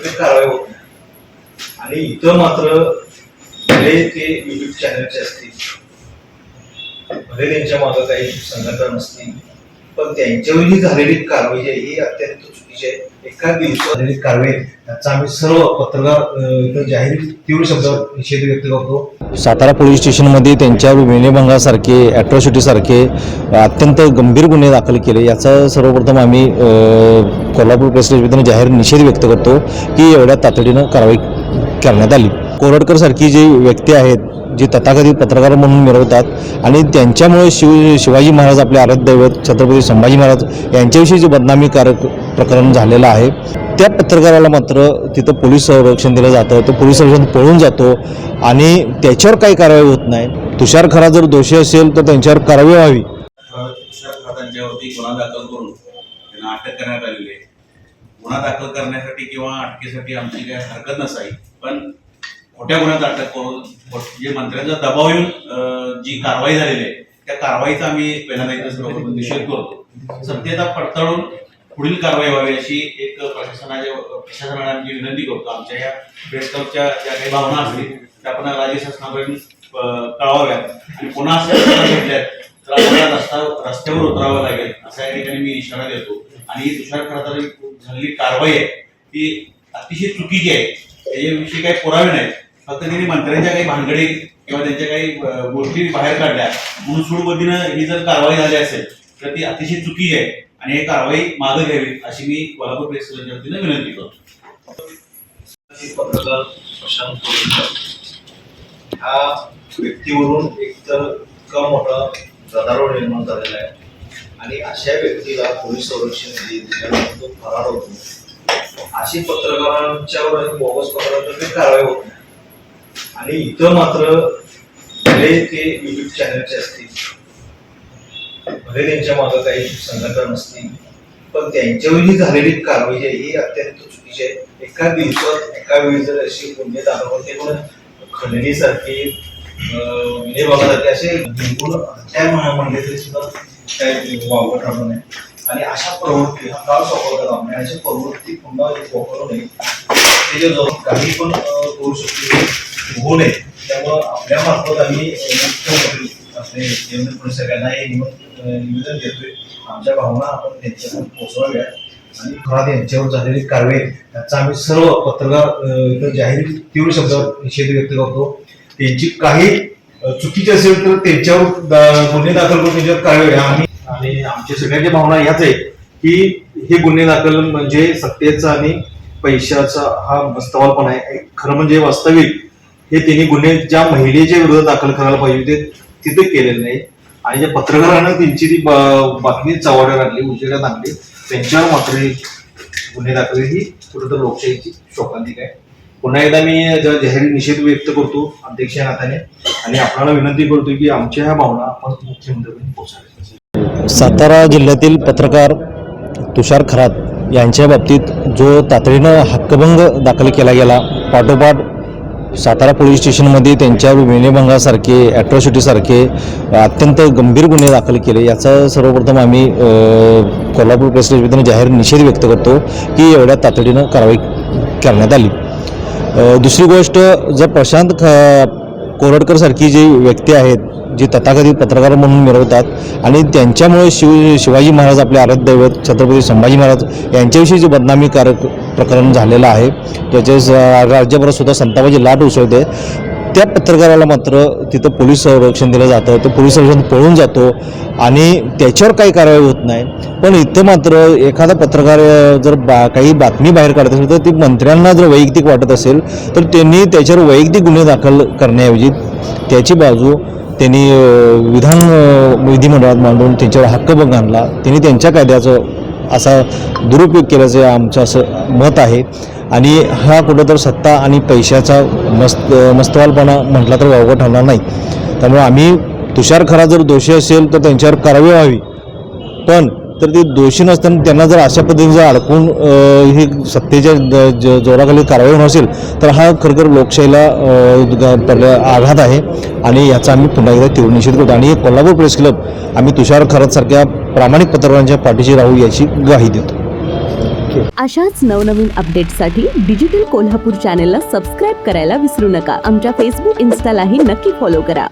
तर ते कारवाई होत नाही. आणि इथं मात्र भले ते युट्यूब चॅनलचे असतील भले त्यांच्या मागं काही संघटना नसतील पण त्यांच्यावर ही झालेली कारवाई जी आहे ही अत्यंत चुकीची आहे. एका दिवसात झालेली कारवाई याचा आम्ही सर्व पत्रकार इथं जाहीर तीव्र शब्दात निषेध व्यक्त करतो. सातारा पोलीस स्टेशनमध्ये त्यांच्या विनयभंगासारखे ॲट्रॉसिटीसारखे अत्यंत गंभीर गुन्हे दाखल केले. याचा सर्वप्रथम आम्ही कोल्हापूर प्रेस जाहीर निषेध व्यक्त करतो की एवढ्या तातडीनं कारवाई करण्यात आली. कोरडकरसारखी जी व्यक्ती आहेत जी तथाकथित पत्रकार म्हणून मिरवतात आणि त्यांच्यामुळे शिव शिवाजी महाराज आपले आराध्यवत छत्रपती संभाजी महाराज यांच्याविषयी जे बदनामीकारक प्रकरण झालेलं आहे त्या पत्रकाराला मात्र तिथं पोलीस संरक्षण दिलं जातं तो पोलीस संरक्षण पळून जातो आणि त्याच्यावर काही कारवाई होत नाही. तुषार खरा जर दोषी असेल तर त्यांच्यावर कारवाई व्हावी. गुन्हा दाखल करून त्यांना अटक करण्यात आलेली आहे. गुन्हा दाखल करण्यासाठी किंवा अटकेसाठी आमची काही हरकत नसावी पण खोट्या गुन्ह्यात अटक करून जे मंत्र्यांचा दबाव येऊन जी कारवाई झालेली आहे त्या कारवाईचा आम्ही पहिल्यांदा निषेध करतो. सत्यता पडताळून पुढील कारवाई व्हावी अशी एक प्रशासनाच्या प्रशासनाला आमची विनंती करतो. आमच्या या प्रेस क्लबच्या ज्या काही भावना असतील त्या आपण राज्य शासनापर्यंत कळवाव्यात आणि पुन्हा अशा तर आपल्याला रस्ता रस्त्यावर उतरावं लागेल असा या ठिकाणी मी इशारा देतो. आणि ही तुषार खरतर झालेली कारवाई आहे ती अतिशय चुकीची आहे. त्याच्याविषयी काही पुरावे नाहीत. फक्त त्यांनी मंत्र्यांच्या काही भानगडी किंवा त्यांच्या काही गोष्टी बाहेर काढल्या म्हणून सुडबद्धीनं ही जर कारवाई झाली असेल तर ती अतिशय चुकी आहे आणि हे कारवाई मागे घ्यावी अशी मी कोल्हापूर प्रेस क्लबच्या वतीनं विनंती करतो. पत्रकार प्रशांत ह्या व्यक्तीवरून एक तर इतका मोठा गदारोळ निर्माण झालेला आहे. आणि अशा व्यक्तीला पोलीस संरक्षण दिल्यानंतर तो फरार होतो. अशी पत्रकारांच्यावर आणि बोगस पत्रकारांवर कारवाई होत नाही. आणि इथं मात्र भले ते युट्यूब चॅनलचे असतील भले त्यांच्या मागं काही संघटना नसतील पण त्यांच्यावरही झालेली कारवाई आहे ही अत्यंत चुकीची आहे. एका दिवसात एका वेळी जर अशी गुन्हे दाखल पण खंडणीसारखी अं, असे बिलकुल हत्या म्हणा म्हणले तरी सुद्धा काही वावगं राहणार नाही आणि अशा प्रवृत्ती हा काळ सोपवता कामा नये अशा प्रवृत्ती पुन्हा वापरू नये. त्याच्याजवळ काही पण करू शकतो होऊ नये. त्यामुळं आपल्या मार्फत आम्ही मुख्यमंत्री आपले देवेंद्र फडणवीस सगळ्यांना हे निवेदन देतोय. आमच्या भावना आपण त्यांच्याकडे पोहोचवाव्या आणि खरात यांच्यावर झालेली कारवाई याचा आम्ही सर्व पत्रकार इथं जाहीर तीव्र शब्दात निषेध व्यक्त करतो. त्यांची काही चुकीची असेल तर त्यांच्यावर दा- गुन्हे दाखल करून त्यांच्यावर कारवाई आम्ही आणि आमच्या सगळ्यांच्या भावना ह्याच आहे की हे गुन्हे दाखल म्हणजे सत्तेचं आणि पैशाचा हा मस्तवालपण आहे. खरं म्हणजे वास्तविक हे तिन्ही गुन्हे ज्या महिलेच्या विरोधात दाखल करायला पाहिजे होते तिथे केलेले नाही. आणि ज्या पत्रकारानं त्यांची ती बातमी चव्हाड्यावर आणली उजेडात आणली त्यांच्यावर मात्र गुन्हे दाखल. ही कुठं तर लोकशाहीची शोकांतिक आहे. पुन्हा एकदा मी जाहीर निषेध व्यक्त करतो अध्यक्ष नात्याने आणि आपल्याला विनंती करतो की आमच्या ह्या भावना आपण मुख्यमंत्र्यांनी पोहोचाव्या सातारा जिल्ह्यातील पत्रकार तुषार खरात यांच्या बाबतीत जो तातडीनं हक्कभंग दाखल केला गेला पाठोपाठ सातारा पोलीस स्टेशनमध्ये त्यांच्या विनेभंगासारखे ॲट्रॉसिटीसारखे अत्यंत गंभीर गुन्हे दाखल केले. याचा सर्वप्रथम आम्ही कोल्हापूर प्रेस वतीने जाहीर निषेध व्यक्त करतो की एवढ्या तातडीनं कारवाई करण्यात आली. दुसरी गोष्ट जर प्रशांत ख कोरडकरसारखी जी व्यक्ती आहेत जे तथाकथित पत्रकार म्हणून मिळवतात आणि त्यांच्यामुळे शिव शिवाजी महाराज आपले आराध्य दैवत छत्रपती संभाजी महाराज यांच्याविषयी जे बदनामीकारक प्रकरण झालेलं आहे त्याचे राज्यभरात सुद्धा संतापाची लाट उसळते. त्या पत्रकाराला मात्र तिथं पोलीस संरक्षण दिलं जातं तो पोलीस संरक्षण पळून जातो आणि त्याच्यावर काही कारवाई होत नाही. पण इथं मात्र एखादा पत्रकार जर बा काही बातमी बाहेर काढत असेल तर ती मंत्र्यांना जर वैयक्तिक वाटत असेल तर त्यांनी त्याच्यावर वैयक्तिक गुन्हे दाखल करण्याऐवजी त्याची बाजू त्यांनी विधान विधिमंडळात मांडून त्यांच्यावर हक्कभंग आणला त्यांनी त्यांच्या कायद्याचं असा दुरुपयोग केल्याचं आमचं असं मत आहे. आणि हा कुठं तर सत्ता आणि पैशाचा मस्त मस्तवालपणा म्हटला तर वावगं ठरणार नाही. त्यामुळे आम्ही तुषार खरा जर दोषी असेल तर त्यांच्यावर कारवाई व्हावी. पण तर ते दोषी नसताना त्यांना जर अशा पद्धतीने जर अडकून ही सत्तेच्या जोराखाली कारवाई होणार असेल तर हा खरखर लोकशाहीला आघात आहे. आणि याचा आम्ही पुन्हा एकदा तीव्र निषेध करतो. आणि कोल्हापूर प्रेस क्लब आम्ही तुषार खरतसारख्या प्रामाणिक पत्रकारांच्या पाठीशी राहू याची ग्वाही देतो. अशाच नवनवीन अपडेटसाठी डिजिटल कोल्हापूर चॅनेलला सबस्क्राईब करायला विसरू नका. आमच्या फेसबुक इन्स्टालाही नक्की फॉलो करा.